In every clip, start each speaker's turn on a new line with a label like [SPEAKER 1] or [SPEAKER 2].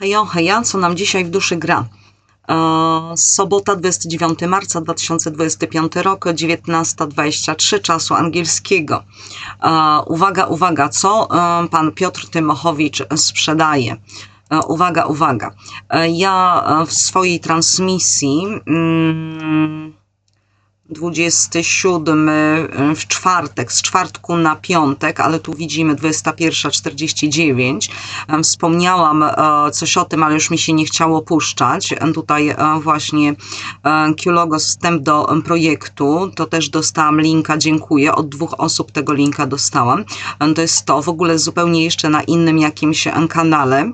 [SPEAKER 1] Hejo, heja, co nam dzisiaj w duszy gra? E, Sobota, 29 marca 2025 rok, 19.23 czasu angielskiego. E, Uwaga, uwaga, co e, pan Piotr Tymochowicz sprzedaje? E, Uwaga, uwaga. E, Ja e, w swojej transmisji mm, 27 w czwartek, z czwartku na piątek, ale tu widzimy 21.49. Em, Wspomniałam e, coś o tym, ale już mi się nie chciało puszczać. Tutaj właśnie Qlogos wstęp do projektu, to też dostałam linka, dziękuję. Od dwóch osób tego linka dostałam. To jest to w ogóle zupełnie jeszcze na innym jakimś kanale.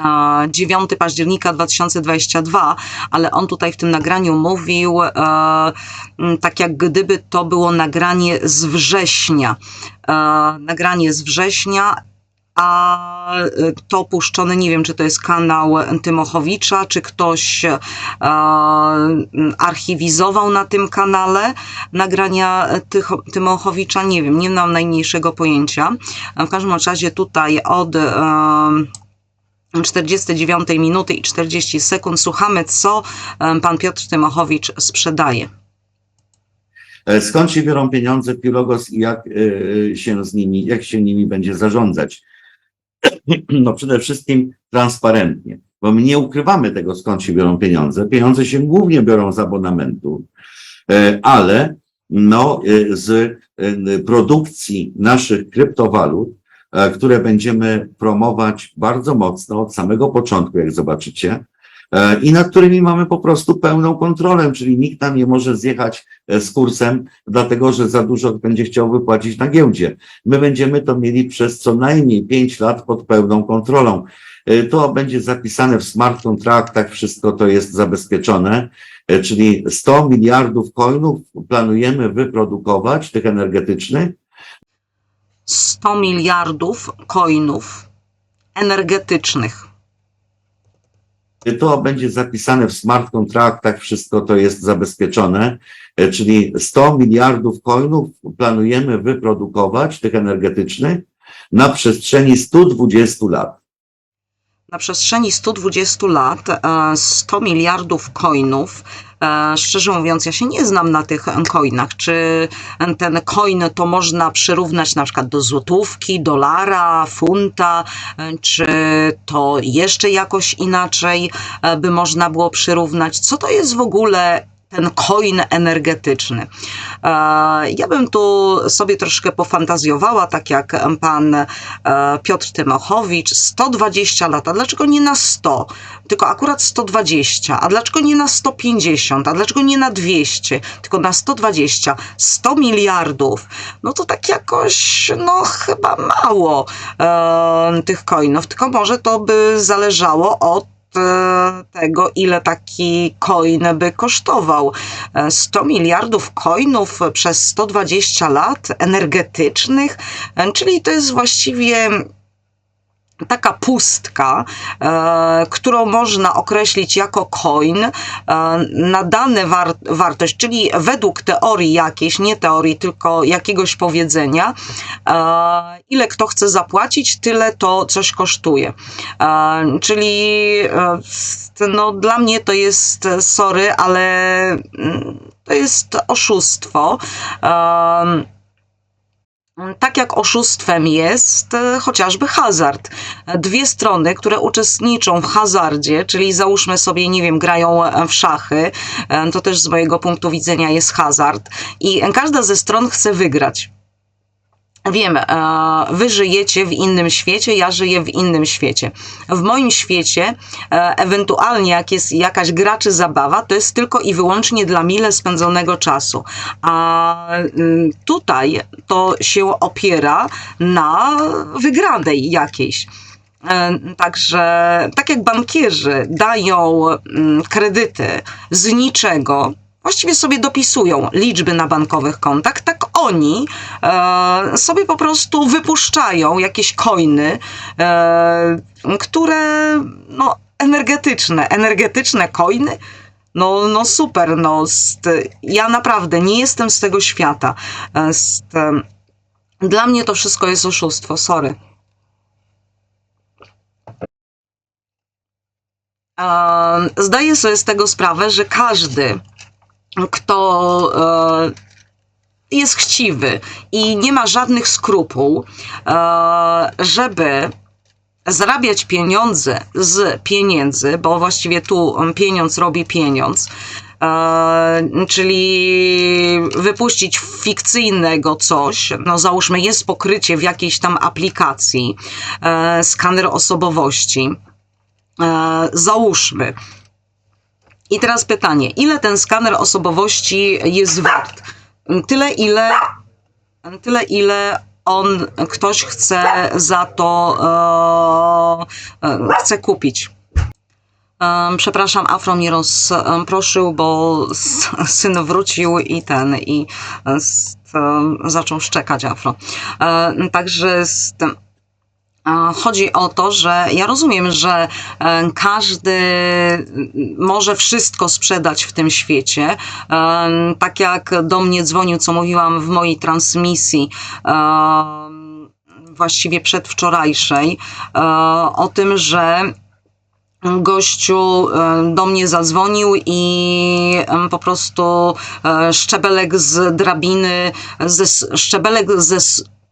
[SPEAKER 1] E, 9 października 2022, ale on tutaj w tym nagraniu mówił, e, tak jak gdyby to było nagranie z września. E, nagranie z września, a e, to puszczone, nie wiem, czy to jest kanał Tymochowicza, czy ktoś e, archiwizował na tym kanale nagrania Tymochowicza, nie wiem, nie mam najmniejszego pojęcia. W każdym razie tutaj od e, 49 minuty i 40 sekund słuchamy, co pan Piotr Tymochowicz sprzedaje.
[SPEAKER 2] E, Skąd się biorą pieniądze Pilogos i jak e, się z nimi, jak się nimi będzie zarządzać? No przede wszystkim transparentnie, bo my nie ukrywamy tego, skąd się biorą pieniądze. Pieniądze się głównie biorą z abonamentu, e, ale no, z produkcji naszych kryptowalut, które będziemy promować bardzo mocno od samego początku, jak zobaczycie, e, i nad którymi mamy po prostu pełną kontrolę, czyli nikt nam nie może zjechać e, z kursem, dlatego że za dużo będzie chciał wypłacić na giełdzie. My będziemy to mieli przez co najmniej 5 lat pod pełną kontrolą. E, To będzie zapisane w smart kontraktach, wszystko to jest zabezpieczone, e, czyli 100 miliardów coinów planujemy wyprodukować, tych energetycznych,
[SPEAKER 1] 100 miliardów coinów energetycznych.
[SPEAKER 2] To będzie zapisane w smart kontraktach, wszystko to jest zabezpieczone, e, czyli 100 miliardów coinów planujemy wyprodukować, tych energetycznych, na przestrzeni 120 lat.
[SPEAKER 1] Na przestrzeni 120 lat e, 100 miliardów coinów. E, Szczerze mówiąc, ja się nie znam na tych coinach. Czy ten coin to można przyrównać na przykład do złotówki, dolara, funta, e, czy to jeszcze jakoś inaczej e, by można było przyrównać? Co to jest w ogóle ten coin energetyczny? E, Ja bym tu sobie troszkę pofantazjowała, tak jak pan e, Piotr Tymochowicz, 120 lat, a dlaczego nie na 100, tylko akurat 120, a dlaczego nie na 150, a dlaczego nie na 200, tylko na 120, 100 miliardów, no to tak jakoś, no chyba mało e, tych coinów, tylko może to by zależało od tego, ile taki coin by kosztował. E, 100 miliardów coinów przez 120 lat energetycznych, e, czyli to jest właściwie taka pustka, e, którą można określić jako coin e, na dane war wartość, czyli według teorii jakiejś, nie teorii, tylko jakiegoś powiedzenia, e, ile kto chce zapłacić, tyle to coś kosztuje. E, czyli e, no, dla mnie to jest, e, sorry, ale mm, to jest oszustwo. E, tak jak oszustwem jest e, chociażby hazard. Dwie strony, które uczestniczą w hazardzie, czyli załóżmy sobie, nie wiem, grają e, w szachy, e, to też z mojego punktu widzenia jest hazard, i każda ze stron chce wygrać. Wiem, e, wy żyjecie w innym świecie, ja żyję w innym świecie. W moim świecie, e, ewentualnie jak jest jakaś gra czy zabawa, to jest tylko i wyłącznie dla mile spędzonego czasu. A mm, tutaj to się opiera na wygranej jakiejś. E, Także tak jak bankierzy dają mm, kredyty z niczego, właściwie sobie dopisują liczby na bankowych kontach, tak oni e, sobie po prostu wypuszczają jakieś coiny, e, które no, energetyczne, energetyczne coiny. No, no super, no, ja naprawdę nie jestem z tego świata. E, dla mnie to wszystko jest oszustwo, sorry. e, zdaję sobie z tego sprawę, że każdy, kto e, jest chciwy i nie ma żadnych skrupuł, e, żeby zarabiać pieniądze z pieniędzy, bo właściwie tu pieniądz robi pieniądz, e, czyli wypuścić fikcyjnego coś, no załóżmy jest pokrycie w jakiejś tam aplikacji, e, skaner osobowości, załóżmy. I teraz pytanie, ile ten skaner osobowości jest wart? Tyle, ile, tyle, ile on, ktoś chce za to, e, e, chce kupić. Przepraszam, Afro mnie rozproszył, bo syn wrócił i ten, i e, s- em, zaczął szczekać Afro. E, Także z tym, e, Chodzi o to, że ja rozumiem, że e, każdy może wszystko sprzedać w tym świecie. E, Tak jak do mnie dzwonił, co mówiłam w mojej transmisji, e, właściwie przedwczorajszej, e, o tym, że gościu e, do mnie zadzwonił i po prostu e, szczebelek z drabiny, ze, szczebelek ze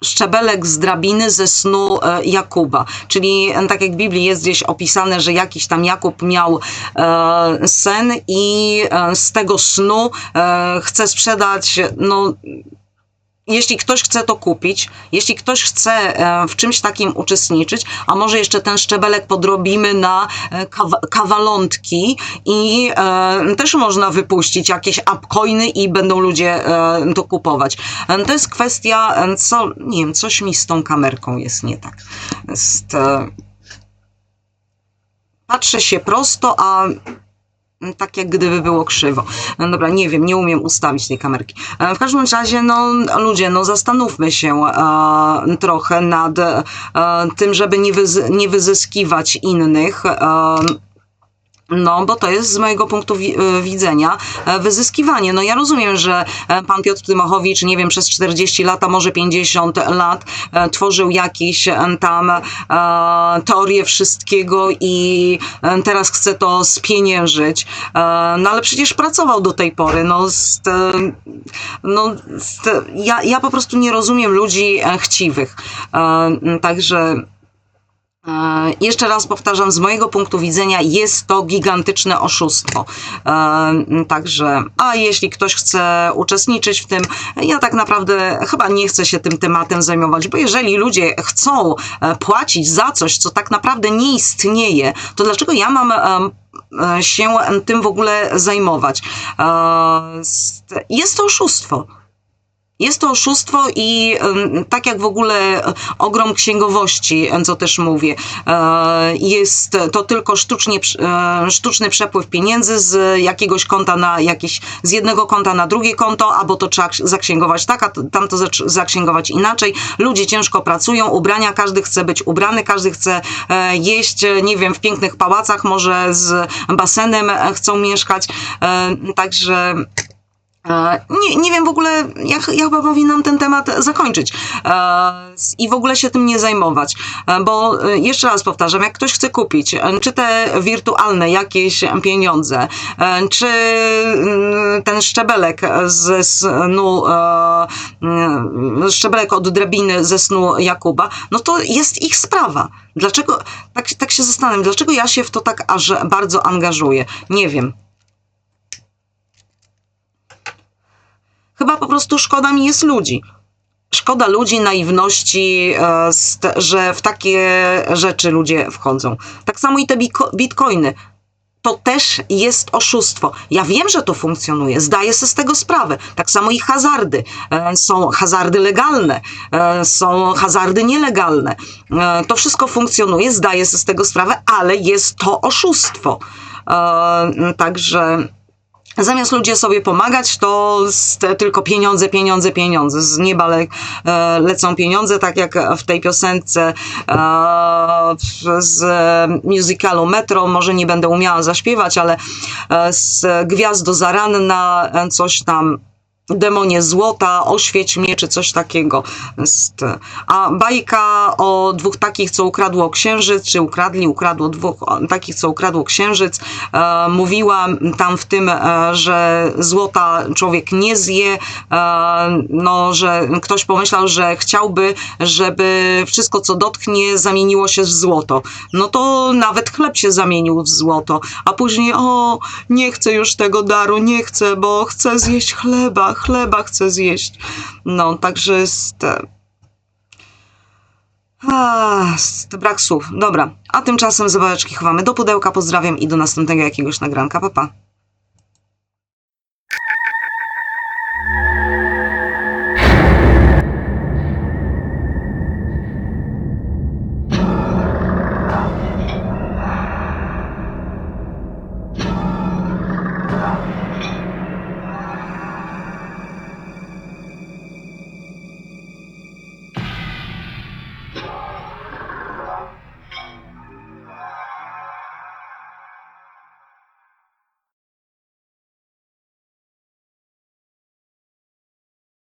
[SPEAKER 1] szczebelek z drabiny ze snu e, Jakuba. Czyli e, tak jak w Biblii jest gdzieś opisane, że jakiś tam Jakub miał e, sen i e, z tego snu e, chce sprzedać, no jeśli ktoś chce to kupić, jeśli ktoś chce e, w czymś takim uczestniczyć, a może jeszcze ten szczebelek podrobimy na e, kawa- kawalątki i e, też można wypuścić jakieś upcoiny i będą ludzie to kupować. To jest kwestia, co, nie wiem, coś mi z tą kamerką jest nie tak. Jest, patrzę się prosto, a tak jak gdyby było krzywo. No dobra, nie wiem, nie umiem ustawić tej kamerki. E, W każdym razie, no ludzie, no zastanówmy się e, trochę nad e, tym, żeby nie, wyzy- nie wyzyskiwać innych. E, no, bo to jest z mojego punktu e, widzenia e, wyzyskiwanie. No ja rozumiem, że e, pan Piotr Tymochowicz, nie wiem, przez 40 lat, a może 50 lat tworzył jakieś tam e, teorie wszystkiego i teraz chce to spieniężyć. E, no ale przecież pracował do tej pory. No, e, no z, ja, ja po prostu nie rozumiem ludzi chciwych. E, Także Jeszcze raz powtarzam, z mojego punktu widzenia jest to gigantyczne oszustwo. E, Także, a jeśli ktoś chce uczestniczyć w tym, ja tak naprawdę chyba nie chcę się tym tematem zajmować, bo jeżeli ludzie chcą e, płacić za coś, co tak naprawdę nie istnieje, to dlaczego ja mam e, się tym w ogóle zajmować? E, Jest to oszustwo. Jest to oszustwo i tak jak w ogóle e, ogrom księgowości, co też mówię, e, jest to tylko sztucznie, e, sztuczny przepływ pieniędzy z jakiegoś konta na jakieś, z jednego konta na drugie konto, albo to trzeba ks- zaksięgować tak, a to- tamto zaksięgować inaczej. Ludzie ciężko pracują, ubrania, każdy chce być ubrany, każdy chce jeść, nie wiem, w pięknych pałacach, może z basenem chcą mieszkać, także Nie, nie wiem w ogóle, ja, ja chyba powinnam ten temat zakończyć e, i w ogóle się tym nie zajmować, e, bo e, jeszcze raz powtarzam, jak ktoś chce kupić, czy te wirtualne jakieś pieniądze, czy mm, ten szczebelek ze snu, mm, szczebelek od drabiny ze snu Jakuba, no to jest ich sprawa. Dlaczego, tak, tak się zastanawiam, dlaczego ja się w to tak aż bardzo angażuję? Nie wiem. Chyba po prostu szkoda mi jest ludzi. Szkoda ludzi, naiwności, e, że w takie rzeczy ludzie wchodzą. Tak samo i te bitcoiny. To też jest oszustwo. Ja wiem, że to funkcjonuje, zdaję sobie z tego sprawę. Tak samo i hazardy. E, Są hazardy legalne, e, są hazardy nielegalne. To wszystko funkcjonuje, zdaję sobie z tego sprawę, ale jest to oszustwo. Także Zamiast ludzie sobie pomagać, to tylko pieniądze, pieniądze, pieniądze. Z nieba le, e, lecą pieniądze, tak jak w tej piosence e, z musicalu Metro. Może nie będę umiała zaśpiewać, ale e, z gwiazd do zaranna coś tam demonie złota, oświeć mnie, czy coś takiego. A bajka o dwóch takich, co ukradło księżyc, czy ukradli, ukradło dwóch takich, co ukradło księżyc, e, mówiła tam w tym, e, że złota człowiek nie zje, e, no, że ktoś pomyślał, że chciałby, żeby wszystko, co dotknie, zamieniło się w złoto. No to nawet chleb się zamienił w złoto, a później, o, nie chcę już tego daru, nie chcę, bo chcę zjeść chleba, chleba chcę zjeść. No, także jest... e, A, brak słów. Dobra, a tymczasem zabaweczki chowamy do pudełka. Pozdrawiam i do następnego jakiegoś nagranka. Pa, pa.